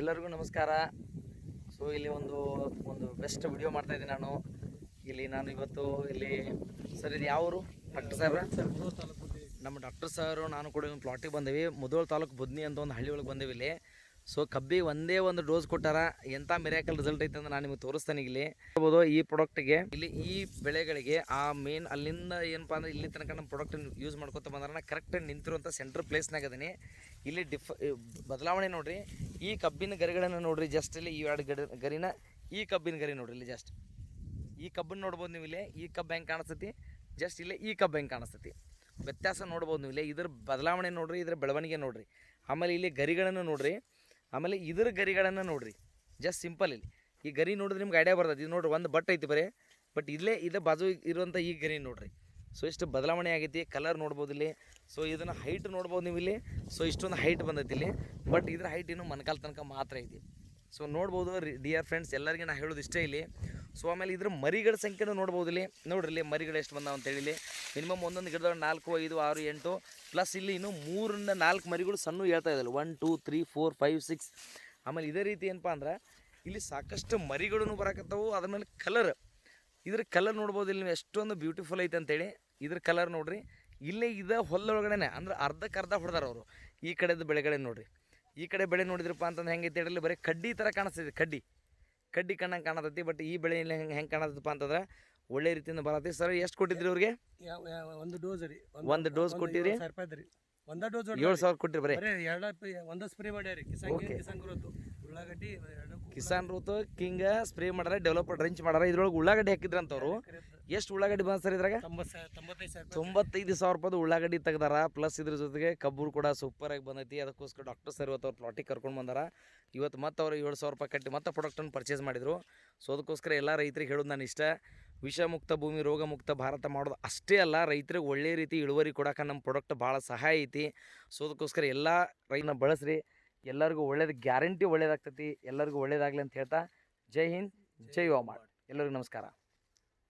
ಎಲ್ಲರಿಗೂ ನಮಸ್ಕಾರ. ಸೊ ಇಲ್ಲಿ ಒಂದು ಒಂದು ಬೆಸ್ಟ್ ವಿಡಿಯೋ ಮಾಡ್ತಾ ಇದ್ದೀನಿ ನಾನು. ಇಲ್ಲಿ ನಾನು ಇವತ್ತು ಇಲ್ಲಿ, ಸರ್, ಇದು ಯಾವ ಊರು ಡಾಕ್ಟರ್ ಸಾಹೇಬ್ರ? ನಮ್ಮ ಡಾಕ್ಟರ್ ಸರ್, ನಾನು ಕೂಡ ಪ್ಲಾಟಿಗೆ ಬಂದೇವಿ. ಮುದೋಳ ತಾಲೂಕು ಬುದ್ನಿ ಅಂತ ಒಂದು ಹಳ್ಳಿ ಒಳಗೆ ಬಂದೇವಿ ಇಲ್ಲಿ. ಸೊ ಕಬ್ಬಿಗೆ ಒಂದೇ ಒಂದು ಡೋಸ್ ಕೊಟ್ಟಾರ ಎಂಥ ಮಿರಾಕಲ್ ರಿಸಲ್ಟ್ ಐತೆ ಅಂತ ನಾನು ನಿಮಗೆ ತೋರಿಸ್ತಾನೆ ಇಲ್ಲಿ. ಹೇಳ್ಬೋದು ಈ ಪ್ರಾಡಕ್ಟ್ಗೆ ಇಲ್ಲಿ ಈ ಬೆಳೆಗಳಿಗೆ ಆ ಮೇನ್ ಅಲ್ಲಿಂದ ಏನಪ್ಪ ಅಂದ್ರೆ ಇಲ್ಲಿ ತನಕ ನಮ್ಮ ಪ್ರಾಡಕ್ಟ್ ಯೂಸ್ ಮಾಡ್ಕೊತ ಬಂದ್ರೆ. ಕರೆಕ್ಟಾಗಿ ನಿಂತಿರುವಂಥ ಸೆಂಟ್ರ್ ಪ್ಲೇಸ್ನಾಗ ಅದೀನಿ. ಇಲ್ಲಿ ಡಿಫ್ ಬದಲಾವಣೆ ನೋಡಿರಿ, ಈ ಕಬ್ಬಿನ ಗರಿಗಳನ್ನು ನೋಡಿರಿ ಜಸ್ಟ್ ಇಲ್ಲಿ ಈ ಎರಡು ಗರಿನ ಈ ಕಬ್ಬಿನ ಗರಿ ನೋಡಿರಿ ಇಲ್ಲಿ ಜಸ್ಟ್ ಈ ಕಬ್ಬನ್ನು ನೋಡ್ಬೋದು ನೀವು ಇಲ್ಲಿ, ಈ ಕಬ್ಬು ಹೆಂಗೆ ಕಾಣಿಸ್ತೈತಿ? ಜಸ್ಟ್ ಇಲ್ಲೇ ಈ ಕಬ್ಬು ಹೆಂಗೆ ಕಾಣಿಸ್ತೈತಿ? ವ್ಯತ್ಯಾಸ ನೋಡ್ಬೋದು ನೀವು ಇಲ್ಲಿ. ಇದ್ರ ಬದಲಾವಣೆ ನೋಡ್ರಿ, ಇದ್ರ ಬೆಳವಣಿಗೆ ನೋಡ್ರಿ. ಆಮೇಲೆ ಇಲ್ಲಿ ಗರಿಗಳನ್ನು ನೋಡ್ರಿ. ಆಮೇಲೆ ಇದ್ರ ಗರಿಗಳನ್ನು ನೋಡಿರಿ. ಜಸ್ಟ್ ಸಿಂಪಲ್ ಇಲ್ಲಿ. ಈ ಗರಿ ನೋಡಿದ್ರೆ ನಿಮ್ಗೆ ಐಡಿಯಾ ಬರ್ತದೆ. ಇದು ನೋಡ್ರಿ ಒಂದು ಬಟ್ ಐತಿ ಬರೀ. ಬಟ್ ಇಲ್ಲೇ ಇದು ಬಾಜು ಇರುವಂಥ ಈ ಗರಿ ನೋಡ್ರಿ. ಸೊ ಇಷ್ಟು ಬದಲಾವಣೆ ಆಗೈತಿ. ಕಲರ್ ನೋಡ್ಬೋದು ಇಲ್ಲಿ. ಸೊ ಇದನ್ನು ಹೈಟ್ ನೋಡ್ಬೋದು ನೀವು ಇಲ್ಲಿ. ಸೊ ಇಷ್ಟೊಂದು ಹೈಟ್ ಬಂದೈತಿ ಇಲ್ಲಿ. ಬಟ್ ಇದ್ರ ಹೈಟ್ ಇನ್ನು ಮನಕಾಲ ತನಕ ಮಾತ್ರ ಐತಿ. ಸೊ ನೋಡ್ಬೋದು ಡಿಯರ್ ಫ್ರೆಂಡ್ಸ್ ಎಲ್ಲರಿಗೂ ನಾ ಹೇಳೋದು ಇಷ್ಟೇ ಇಲ್ಲಿ. ಸೊ ಆಮೇಲೆ ಇದ್ರ ಮರಿಗಳ ಸಂಖ್ಯೆನೂ ನೋಡ್ಬೋದು ಇಲ್ಲಿ. ನೋಡ್ರಿ ಮರಿಗಳು ಎಷ್ಟು ಬಂದಾವ ಅಂತೇಳಿ ಮಿನಿಮಮ್ ಒಂದೊಂದು ಗಿಡದೊಳಗೆ ನಾಲ್ಕು, ಐದು, ಆರು, ಎಂಟು ಪ್ಲಸ್ ಇಲ್ಲಿ ಇನ್ನು ಮೂರರಿಂದ ನಾಲ್ಕು ಮರಿಗಳು ಸಣ್ಣ ಹೇಳ್ತಾ ಇದ್ದಲ್ಲ one two three four five six ಆಮೇಲೆ ಇದೇ ರೀತಿ ಏನಪ್ಪ ಅಂದ್ರೆ ಇಲ್ಲಿ ಸಾಕಷ್ಟು ಮರಿಗಳೂ ಬರಕತ್ತವು. ಅದ್ರ ಮೇಲೆ ಕಲರ್ ಇದ್ರ ಕಲರ್ ನೋಡ್ಬೋದು ಇಲ್ಲಿ ಎಷ್ಟೊಂದು ಬ್ಯೂಟಿಫುಲ್ ಐತೆ ಅಂತೇಳಿ. ಇದ್ರ ಕಲರ್ ನೋಡ್ರಿ. ಇಲ್ಲೇ ಇದ ಹೊಲದೊಳಗಡೆನೆ, ಅಂದ್ರೆ ಅರ್ಧಕ್ಕರ್ಧ ಹೊಡೆದಾರ ಅವರು. ಈ ಕಡೆದು ಬೆಳೆಗಳೇ ನೋಡ್ರಿ. ಈ ಕಡೆ ಬೆಳೆ ನೋಡಿದ್ರಪ್ಪ ಅಂತಂದ್ರೆ ಹೆಂಗೈತೆ ಹೇಳಿ ಬರೀ ಕಡ್ಡಿ ಥರ ಕಾಣಿಸ್ತಿದೆ ಕಡ್ಡಿ. ಕಡ್ಡಿ ಕಣ್ಣಂಗೆ ಕಾಣತೈತಿ ಬಟ್ ಈ ಬೆಳೆ ಹೆಂಗೆ ಹೆಂಗೆ ಕಾಣತಪ್ಪ ಅಂತಂದ್ರೆ ಒಳ್ಳೆ ರೀತಿಯಿಂದ ಬರತ್ತೆ. ಸರ್ ಎಷ್ಟು ಕೊಟ್ಟಿದ್ರಿ ಅವ್ರಿಗೆ ಒಂದು ಡೋಸ್ ರೀ. ಒಂದು ಡೋಸ್ ಕೊಟ್ಟಿರಿ? ಸಾವಿರ ರೂಪಾಯಿ ರೀ. ಒಂದ ಡೋಸ್ ಏಳು ಸಾವಿರ ಕೊಟ್ಟಿರಿ ಬರೀ? ಎರಡು ಒಂದ ಸ್ಪ್ರೇ ಮಾಡ್ಯಾರಿ ಕಿಸಾನ್ ಕಿಸಾನ್ ಗ್ರೋತ್. ಉಳ್ಳಾಗಡ್ಡಿ ಕಿಸಾನ್ ಋತು ಕಿಂಗ ಸ್ಪ್ರೇ ಮಾಡ್ರೆ ಡೆವಲಪ್ ಡ್ರಿಂಚ್ ಮಾಡಾರ ಇದ್ರೊಳಗೆ ಉಳ್ಳಾಗಡ್ಡಿ ಹಾಕಿದ್ರಂತವ್ರು. ಎಷ್ಟು ಉಳ್ಳಾಗಡ್ಡಿ ಬಂದ ಸರ್ ಇದ್ರಾಗ? ತೊಂಬತ್ತೈದು ಸಾವಿರ ರೂಪಾಯಿ ತೊಂಬತ್ತೈದು ಸಾವಿರ ರೂಪಾಯ್ದು ಉಳ್ಳಾಗಡ್ಡಿ ತೆಗ್ದಾರ. ಪ್ಲಸ್ ಇದ್ರ ಜೊತೆಗೆ ಕಬ್ಬು ಕೂಡ ಸೂಪರ್ ಆಗಿ ಬಂದೈತಿ. ಅದಕ್ಕೋಸ್ಕರ ಡಾಕ್ಟರ್ ಸರ್ ಇವತ್ತು ಅವ್ರು ಪ್ಲಾಟಿಗೆ ಕರ್ಕೊಂಡು ಬಂದಾರ. ಇವತ್ತು ಮತ್ತೆ ಅವ್ರು ಏಳು ಸಾವಿರ ರೂಪಾಯಿ ಕಟ್ಟಿ ಮತ್ತೆ ಪ್ರಾಡಕ್ಟನ್ನು ಪರ್ಚೇಸ್ ಮಾಡಿದರು. ಸೊ ಅದಕ್ಕೋಸ್ಕರ ಎಲ್ಲ ರೈತರಿಗೆ ಹೇಳೋದು ನಾನು ಇಷ್ಟ. ವಿಷಮುಕ್ತ ಭೂಮಿ ರೋಗಮುಕ್ತ ಭಾರತ ಮಾಡೋದು ಅಷ್ಟೇ ಅಲ್ಲ ರೈತರಿಗೆ ಒಳ್ಳೆ ರೀತಿ ಇಳುವರಿ ಕೊಡೋಕೆ ನಮ್ಮ ಪ್ರಾಡಕ್ಟ್ ಭಾಳ ಸಹಾಯ ಐತಿ. ಸೊ ಅದಕ್ಕೋಸ್ಕರ ಎಲ್ಲ ರೈತನ ಬಳಸ್ರಿ. ಎಲ್ಲರಿಗೂ ಒಳ್ಳೇದು ಗ್ಯಾರಂಟಿ ಒಳ್ಳೇದಾಗ್ತೈತಿ. ಎಲ್ಲರಿಗೂ ಒಳ್ಳೇದಾಗಲಿ ಅಂತ ಹೇಳ್ತಾ ಜೈ ಹಿಂದ್ ಜೈ ವಾಮಾಡ್ ಎಲ್ಲರಿಗೂ ನಮಸ್ಕಾರ.